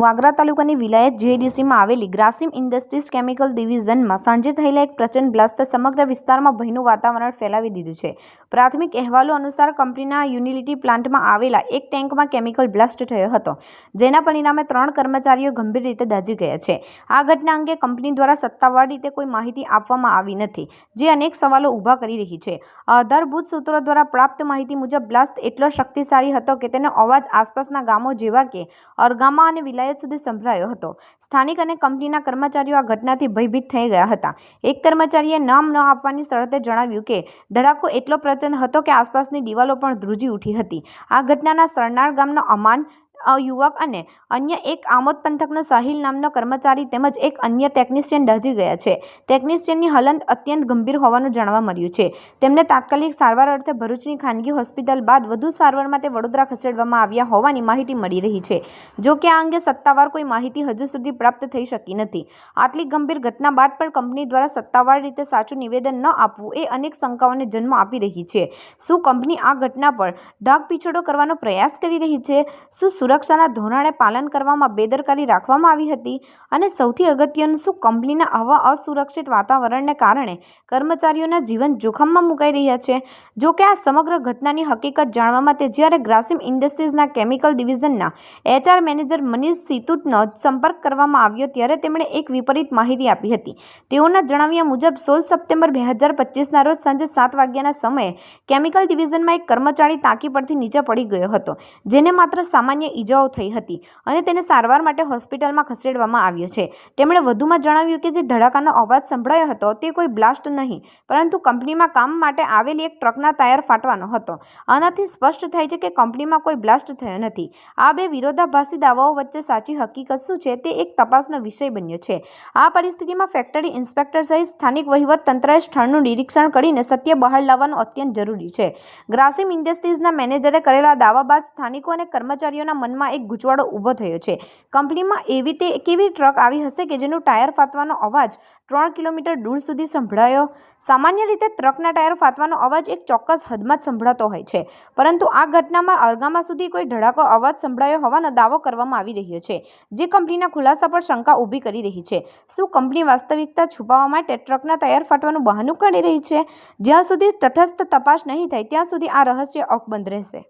વાગરા તાલુકાની વિલાયત જીઆઈડીસીમાં આવેલી Grasim industries chemical ડિવિઝનમાં સાંજે થયેલા એક પ્રચંડ બ્લાસ્ટે સમગ્ર વિસ્તારમાં ભયનું વાતાવરણ ફેલાવી દીધું છે. પ્રાથમિક અહેવાલો અનુસાર કંપનીના યુનિલિટી પ્લાન્ટમાં આવેલા એક ટેન્કમાં કેમિકલ બ્લાસ્ટ થયો હતો, જેના પરિણામે ત્રણ કર્મચારીઓ ગંભીર રીતે દાઝી ગયા છે. આ ઘટના અંગે કંપની દ્વારા સત્તાવાર રીતે કોઈ માહિતી આપવામાં આવી નથી, જે અનેક સવાલો ઊભા કરી રહી છે. આધારભૂત સૂત્રો દ્વારા પ્રાપ્ત માહિતી મુજબ બ્લાસ્ટ એટલો શક્તિશાળી હતો કે તેનો અવાજ આસપાસના ગામો જેવા કે અરગામા અને વિલાયત સુધી સંભળાયો હતો. સ્થાનિક અને કંપનીના કર્મચારીઓ આ ઘટનાથી ભયભીત થઈ ગયા હતા. એક કર્મચારીએ નામ ન આપવાની શરતે જણાવ્યું કે, ધડાકો એટલો પ્રચંડ હતો કે આસપાસની દિવાલો પણ ધ્રુજી ઉઠી હતી. આ ઘટનાના સરનાળ ગામનો અમાન યુવક અને અન્ય એક આમોદ પંથકનો સાહિલ નામનો કર્મચારી તેમજ એક અન્ય ટેકનિશિયન દાઝી ગયા છે. ટેકનિશિયનની હાલત અત્યંત ગંભીર હોવાનું જાણવા મળ્યું છે. તેમને તાત્કાલિક સારવાર અર્થે ભરૂચની ખાનગી હોસ્પિટલ બાદ વધુ સારવાર માટે વડોદરા ખસેડવામાં આવ્યા હોવાની માહિતી મળી રહી છે. જો કે આ અંગે સત્તાવાર કોઈ માહિતી હજુ સુધી પ્રાપ્ત થઈ શકી નથી. આટલી ગંભીર ઘટના બાદ પણ કંપની દ્વારા સત્તાવાર રીતે સાચું નિવેદન ન આપવું એ અનેક શંકાઓને જન્મ આપી રહી છે. શું કંપની આ ઘટના પર ધાક પીછોડો કરવાનો પ્રયાસ કરી રહી છે? શું સુરક્ષાના ધોરણે પાલન કરવામાં બેદરકારી રાખવામાં આવી હતી અને સૌથી અગત્યનું શું? કંપનીના આવા અસુરક્ષિત વાતાવરણને કારણે કર્મચારીઓના જીવન જોખમમાં મુકાઈ રહ્યા છે. જો કે આ સમગ્ર ઘટનાની હકીકત જાણવા માટે જ્યારે ગ્રાસિમ ઇન્ડસ્ટ્રીઝના કેમિકલ ડિવિઝનના એચઆર મેનેજર મનીષ સિતુતનો સંપર્ક કરવામાં આવ્યો ત્યારે તેમણે એક વિપરીત માહિતી આપી હતી. તેઓના જણાવ્યા મુજબ, સોળ સપ્ટેમ્બર બે હજાર પચીસના રોજ સાંજે સાત વાગ્યાના સમયે કેમિકલ ડિવિઝનમાં એક કર્મચારી ટાંકી પરથી નીચે પડી ગયો હતો, જેને માત્ર સામાન્ય ઈજાઓ થઈ હતી અને તેને સારવાર માટે હોસ્પિટલમાં ખસેડવામાં આવ્યો છે. તેમણે વધુમાં જણાવ્યું કે જે ધડાકાનો અવાજ સંભળાયો હતો તે કોઈ બ્લાસ્ટ નહીં, પરંતુ કંપનીમાં કામ માટે આવેલી એક ટ્રકના ટાયર ફાટવાનો હતો. આનાથી સ્પષ્ટ થાય છે કે કંપનીમાં કોઈ બ્લાસ્ટ થયો નથી. આ બે વિરોધાભાસી દાવાઓ વચ્ચે સાચી હકીકત શું છે તે એક તપાસનો વિષય બન્યો છે. આ પરિસ્થિતિમાં ફેક્ટરી ઇન્સ્પેક્ટર સહિત સ્થાનિક વહીવટ તંત્રએ સ્થળનું નિરીક્ષણ કરીને સત્ય બહાર લાવવાનું અત્યંત જરૂરી છે. ગ્રાસિમ ઇન્ડસ્ટ્રીઝના મેનેજરે કરેલા દાવા બાદ સ્થાનિકો અને કર્મચારીઓના મનમાં એક ગૂંચવાડો ઊભો થયો છે. કંપનીમાં એવી તે કેવી ટ્રક આવી હશે કે જેનું ટાયર ફાટવાનો અવાજ ત્રણ કિલોમીટર દૂર સુધી સંભળાયો? સામાન્ય રીતે ટ્રકના ટાયર ફાટવાનો અવાજ એક ચોક્કસ હદમાં જ સંભળાતો હોય છે, પરંતુ આ ઘટનામાં અરગામા સુધી કોઈ ધડાકો અવાજ સંભળાયો હોવાનો દાવો કરવામાં આવી રહ્યો છે, જે કંપનીના ખુલાસા પર શંકા ઊભી કરી રહી છે. શું કંપની વાસ્તવિકતા છુપાવવા માટે ટ્રકના ટાયર ફાટવાનું બહાનું કાઢી રહી છે? જ્યાં સુધી તટસ્થ તપાસ નહીં થાય, ત્યાં સુધી આ રહસ્ય અકબંધ રહેશે.